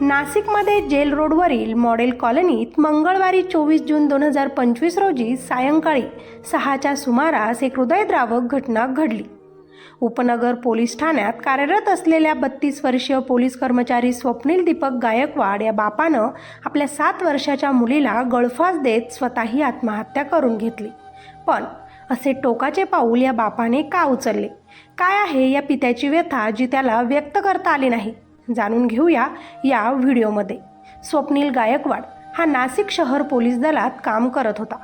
नाशिकमध्ये जेल रोडवरील मॉडेल कॉलनीत मंगळवारी चोवीस जून दोन हजार पंचवीस रोजी सायंकाळी सहाच्या सुमारास एक हृदयद्रावक घटना घडली. उपनगर पोलीस ठाण्यात कार्यरत असलेल्या बत्तीस वर्षीय पोलीस कर्मचारी स्वप्नील दीपक गायकवाड या बापानं आपल्या सात वर्षाच्या मुलीला गळफास देत स्वतःही आत्महत्या करून घेतली. पण असे टोकाचे पाऊल या बापाने का उचलले? काय आहे या पित्याची व्यथा जी त्याला व्यक्त करता आली नाही? जाणून घेऊया या व्हिडिओमध्ये. स्वप्नील गायकवाड हा नाशिक शहर पोलीस दलात काम करत होता.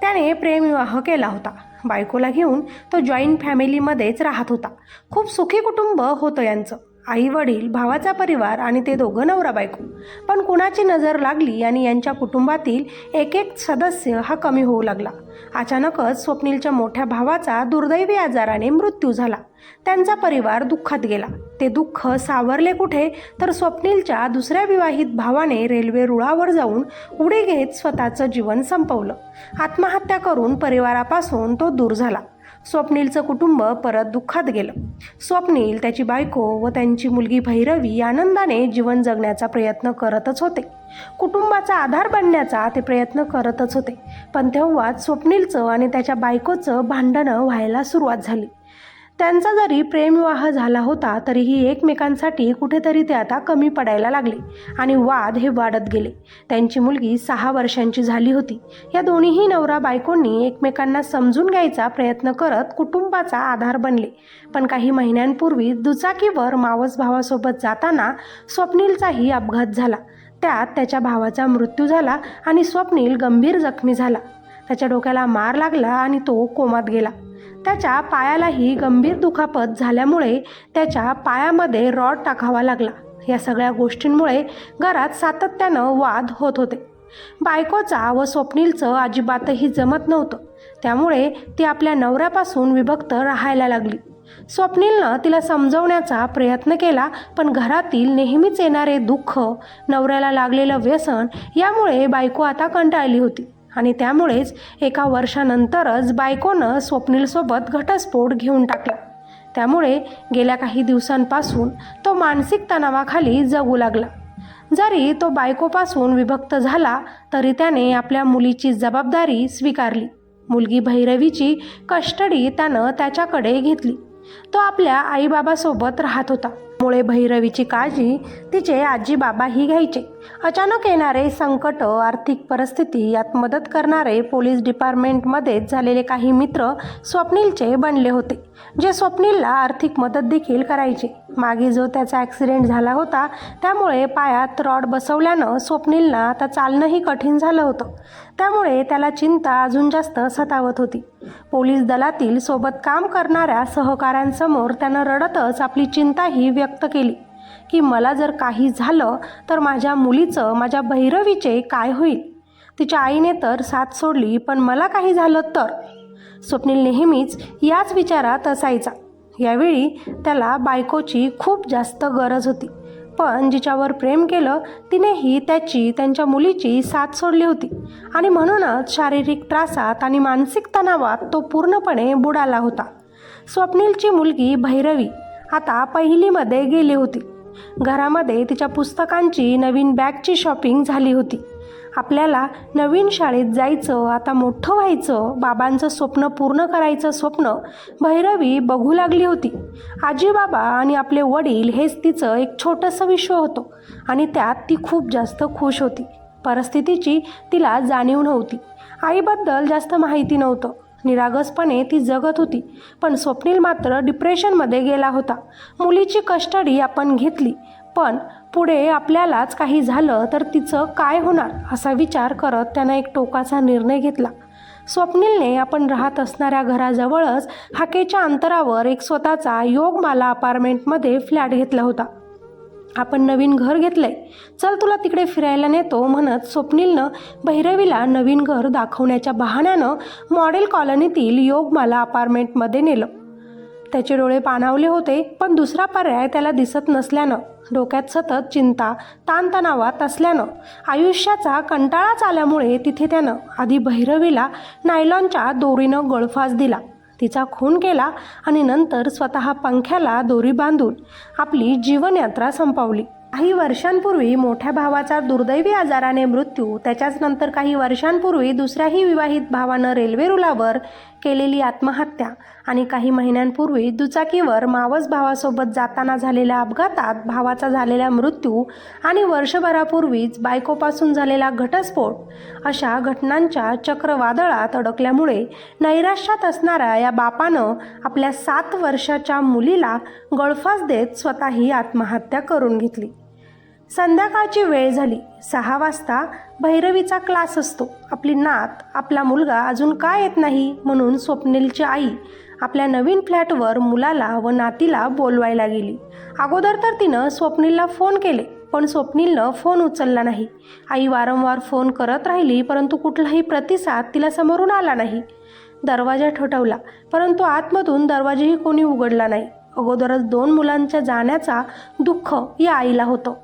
त्याने प्रेमविवाह केला होता. बायकोला घेऊन तो जॉईंट फॅमिलीमध्येच राहत होता. खूप सुखी कुटुंब होतं यांचं. आई वडील भावाचा परिवार आणि ते दोघं नवरा बायको. पण कुणाची नजर लागली आणि यांच्या कुटुंबातील एक एक सदस्य हा कमी होऊ लागला. अचानकच स्वप्नीलच्या मोठ्या भावाचा दुर्दैवी आजाराने मृत्यू झाला. त्यांचा परिवार दुःखात गेला. ते दुःख सावरले कुठे तर स्वप्नीलच्या दुसऱ्या विवाहित भावाने रेल्वे रुळावर जाऊन उडी घेत स्वतःचं जीवन संपवलं. आत्महत्या करून परिवारापासून तो दूर झाला. स्वप्नीलचं कुटुंब परत दुःखात गेलं. स्वप्नील त्याची बायको व त्यांची मुलगी भैरवी आनंदाने जीवन जगण्याचा प्रयत्न करतच होते. कुटुंबाचा आधार बनण्याचा ते प्रयत्न करतच होते. पण तेव्हाच स्वप्नीलचं आणि त्याच्या बायकोचं भांडणं व्हायला सुरुवात झाली. त्यांचा जरी प्रेमविवाह झाला होता तरीही एकमेकांसाठी कुठेतरी ते आता कमी पडायला लागले आणि वाद हे वाढत गेले. त्यांची मुलगी सहा वर्षांची झाली होती. या दोन्हीही नवरा बायकोंनी एकमेकांना समजून घ्यायचा प्रयत्न करत कुटुंबाचा आधार बनले. पण काही महिन्यांपूर्वी दुचाकीवर मावस भावासोबत जाताना स्वप्नीलचाही अपघात झाला. त्यात त्याच्या भावाचा मृत्यू झाला आणि स्वप्नील गंभीर जखमी झाला. त्याच्या डोक्याला मार लागला आणि तो कोमात गेला. त्याच्या पायालाही गंभीर दुखापत झाल्यामुळे त्याच्या पायामध्ये रॉड टाकावा लागला. या सगळ्या गोष्टींमुळे घरात सातत्यानं वाद होत होते. बायकोचा व स्वप्नीलचं अजिबातही जमत नव्हतं. त्यामुळे ती आपल्या नवऱ्यापासून विभक्त राहायला लागली. स्वप्नीलनं तिला समजवण्याचा प्रयत्न केला पण घरातील नेहमीच येणारे दुःख नवऱ्याला लागलेलं व्यसन यामुळे बायको आता कंटाळली होती. आणि त्यामुळेच एका वर्षानंतरच बायकोनं स्वप्नीलसोबत घटस्फोट घेऊन टाकला. त्यामुळे गेल्या काही दिवसांपासून तो मानसिक तणावाखाली जगू लागला. जरी तो बायकोपासून विभक्त झाला तरी त्याने आपल्या मुलीची जबाबदारी स्वीकारली. मुलगी भैरवीची कस्टडी त्यानं त्याच्याकडे घेतली. तो आपल्या आईबाबासोबत राहत होता. मुळे भैरवीची काळजी तिचे आजी बाबाही घ्यायचे. अचानक येणारे संकट आर्थिक परिस्थिती यात मदत करणारे पोलीस डिपार्टमेंटमध्येच झालेले काही मित्र स्वप्नीलचे बनले होते जे स्वप्नीलला आर्थिक मदत देखील करायचे. मागे जो त्याचा ॲक्सिडेंट झाला होता त्यामुळे पायात रॉड बसवल्यानं स्वप्नीलला आता चालणंही कठीण झालं होतं. त्यामुळे त्याला चिंता अजून जास्त सतावत होती. पोलीस दलातील सोबत काम करणाऱ्या सहकाऱ्यांसमोर त्यानं रडतच आपली चिंताही व्यक्त व्यक्त केली की मला जर काही झालं तर माझ्या मुलीचं माझ्या भैरवीचे काय होईल? तिच्या आईने तर साथ सोडली पण मला काही झालं तर? स्वप्नील नेहमीच याच विचारात असायचा. यावेळी त्याला बायकोची खूप जास्त गरज होती. पण जिच्यावर प्रेम केलं तिनेही त्याची त्यांच्या मुलीची साथ सोडली होती. आणि म्हणूनच शारीरिक त्रासात आणि मानसिक तणावात तो पूर्णपणे बुडाला होता. स्वप्नीलची मुलगी भैरवी आता पहिलीमध्ये गेली होती. घरामध्ये तिच्या पुस्तकांची नवीन बॅगची शॉपिंग झाली होती. आपल्याला नवीन शाळेत जायचं आता मोठं व्हायचं बाबांचं स्वप्न पूर्ण करायचं स्वप्न भैरवी बघू लागली होती. आजी बाबा आणि आपले वडील हेच तिचं एक छोटंसं विश्व होतं आणि त्यात ती खूप जास्त खुश होती. परिस्थितीची तिला जाणीव नव्हती. आईबद्दल जास्त माहिती नव्हतं. निरागसपणे ती जगत होती पण स्वप्नील मात्र डिप्रेशनमध्ये गेला होता. मुलीची कस्टडी आपण घेतली पण पुढे आपल्यालाच काही झालं तर तिचं काय होणार असा विचार करत त्यानं एक टोकाचा निर्णय घेतला. स्वप्नीलने आपण राहत असणाऱ्या घराजवळच हाकेच्या अंतरावर एक स्वतःचा योगमाला अपार्टमेंटमध्ये फ्लॅट घेतला होता. आपण नवीन घर घेतलंय. चल तुला तिकडे फिरायला नेतो म्हणत स्वप्नीलनं भैरवीला नवीन घर दाखवण्याच्या बहाण्यानं मॉडेल कॉलनीतील योगमाला अपार्टमेंटमध्ये नेलं. त्याचे डोळे पाणावले होते पण दुसरा पर्याय त्याला दिसत नसल्यानं डोक्यात सतत चिंता ताणतणावात असल्यानं. आयुष्याचा कंटाळाच आल्यामुळे तिथे त्यानं आधी भैरवीला नायलॉनच्या दोरीनं गळफास दिला. तिचा खून केला आणि नंतर स्वतः पंख्याला दोरी बांधून आपली जीवनयात्रा संपवली. काही वर्षांपूर्वी मोठ्या भावाचा दुर्दैवी आजाराने मृत्यू त्याच्याच नंतर काही वर्षांपूर्वी दुसऱ्याही विवाहित भावानं रेल्वे रुलावर केलेली आत्महत्या आणि काही महिन्यांपूर्वी दुचाकीवर मावस भावासोबत जाताना झालेल्या अपघातात भावाचा झालेला मृत्यू आणि वर्षभरापूर्वीच बायकोपासून झालेला घटस्फोट अशा घटनांच्या चक्रवादळात अडकल्यामुळे नैराश्यात असणाऱ्या या बापानं आपल्या सात वर्षाच्या मुलीला गळफास देत स्वतःही आत्महत्या करून घेतली. संध्याकाळची वेळ झाली. सहा वाजता भैरवीचा क्लास असतो. आपली नात आपला मुलगा अजून का येत नाही म्हणून स्वप्नीलची आई आपल्या नवीन फ्लॅटवर मुलाला व नातीला बोलवायला गेली. अगोदर तर तिनं स्वप्नीलला फोन केले पण स्वप्नीलनं फोन उचलला नाही. आई वारंवार फोन करत राहिली परंतु कुठलाही प्रतिसाद तिला समोरून आला नाही. दरवाजा ठोठवला परंतु आतमधून दरवाजाही कोणी उघडला नाही. अगोदरच दोन मुलांच्या जाण्याचा दुःख या आईला होतं.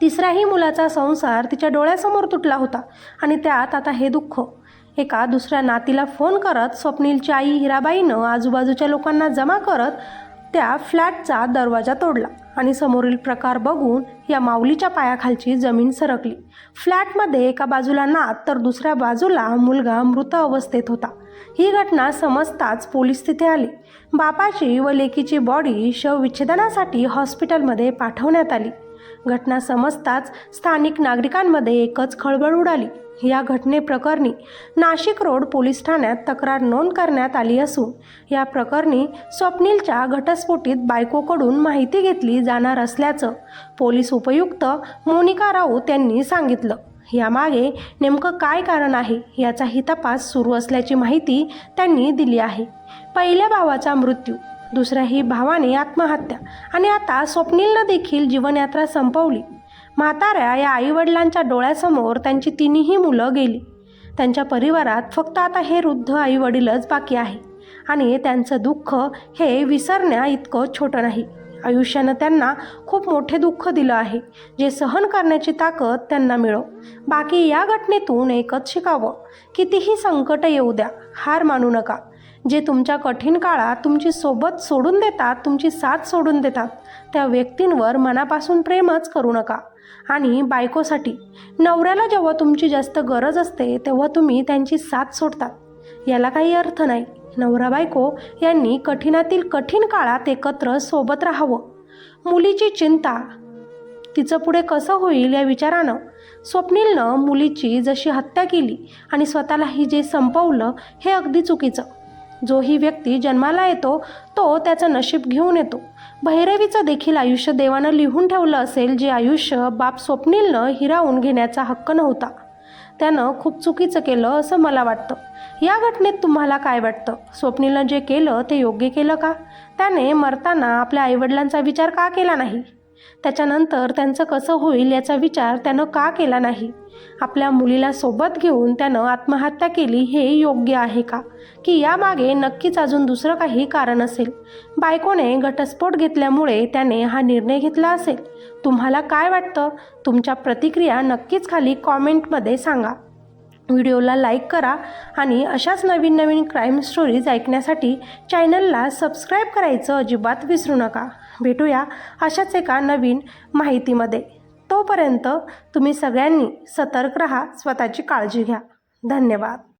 तिसऱ्याही मुलाचा संसार तिच्या डोळ्यासमोर तुटला होता आणि त्यात आता हे दुःख. एका दुसऱ्या नातीला फोन करत स्वप्नीलची आई हिराबाईनं आजूबाजूच्या लोकांना जमा करत त्या फ्लॅटचा दरवाजा तोडला आणि समोरील प्रकार बघून या माऊलीच्या पायाखालची जमीन सरकली. फ्लॅटमध्ये एका बाजूला नात तर दुसऱ्या बाजूला मुलगा मृत अवस्थेत होता. ही घटना समजताच पोलीस तिथे आले. बापाची व लेकीची बॉडी शवविच्छेदनासाठी हॉस्पिटलमध्ये पाठवण्यात आली. घटना समजताच स्थानिक नागरिकांमध्ये एकच खळबळ उडाली. या घटनेप्रकरणी नाशिक रोड पोलीस ठाण्यात तक्रार नोंद करण्यात आली असून या प्रकरणी स्वप्नीलच्या घटस्फोटीत बायकोकडून माहिती घेतली जाणार असल्याचं पोलीस उपयुक्त मोनिका राऊत यांनी सांगितलं. यामागे नेमकं काय कारण आहे याचाही तपास सुरू असल्याची माहिती त्यांनी दिली आहे. पहिल्या भावाचा मृत्यू दुसऱ्याही भावाने आत्महत्या. आणि आता स्वप्नीलनं देखील जीवनयात्रा संपवली. म्हाताऱ्या या आईवडिलांच्या डोळ्यासमोर त्यांची तिन्ही मुलं गेली. त्यांच्या परिवारात फक्त आता हे वृद्ध आईवडीलच बाकी आहे. आणि त्यांचं दुःख हे विसरण्या इतकं छोटं नाही. आयुष्यानं त्यांना खूप मोठे दुःख दिलं आहे जे सहन करण्याची ताकद त्यांना मिळो. बाकी या घटनेतून एकच शिकावं कितीही संकट येऊ द्या हार मानू नका. जे तुमच्या कठीण काळात तुमची सोबत सोडून देतात तुमची साथ सोडून देतात त्या व्यक्तींवर मनापासून प्रेमच करू नका. आणि बायकोसाठी नवऱ्याला जेव्हा तुमची जास्त गरज असते तेव्हा तुम्ही त्यांची साथ सोडतात. याला काही अर्थ नाही. नवरा बायको यांनी कठीणातील कठीण काळात एकत्र सोबत राहावं. मुलीची चिंता तिचं पुढे कसं होईल या विचारानं स्वप्नीलनं मुलीची जशी हत्या केली आणि स्वतःलाही जे संपवलं हे अगदी चुकीचं. जो ही व्यक्ती जन्माला येतो तो त्याचं नशीब घेऊन येतो. भैरवीचं देखील आयुष्य देवानं लिहून ठेवलं असेल जे आयुष्य बाप स्वप्नीलनं हिरावून घेण्याचा हक्क नव्हता. त्यानं खूप चुकीचं केलं असं मला वाटतं. या घटनेत तुम्हाला काय वाटतं? स्वप्नीलनं जे केलं ते योग्य केलं का? त्याने मरताना आपल्या आईवडिलांचा विचार का केला नाही? त्याच्यानंतर त्यांचं कसं होईल याचा विचार त्यानं का केला नाही? आपल्या मुलीला सोबत घेऊन त्यानं आत्महत्या केली हे योग्य आहे का? की यामागे नक्कीच अजून दुसरं काही कारण असेल? बायकोने घटस्फोट घेतल्यामुळे त्याने हा निर्णय घेतला असेल? तुम्हाला काय वाटतं? तुमच्या प्रतिक्रिया नक्कीच खाली कॉमेंटमध्ये सांगा. व्हिडिओला लाईक करा आणि अशाच नवीन नवीन क्राईम स्टोरीज ऐकण्यासाठी चॅनलला सबस्क्राईब करायचं अजिबात विसरू नका. भेटूया अशाच एका नवीन माहितीमध्ये. तोपर्यंत तुम्ही सगळ्यांनी सतर्क रहा स्वतःची काळजी घ्या. धन्यवाद.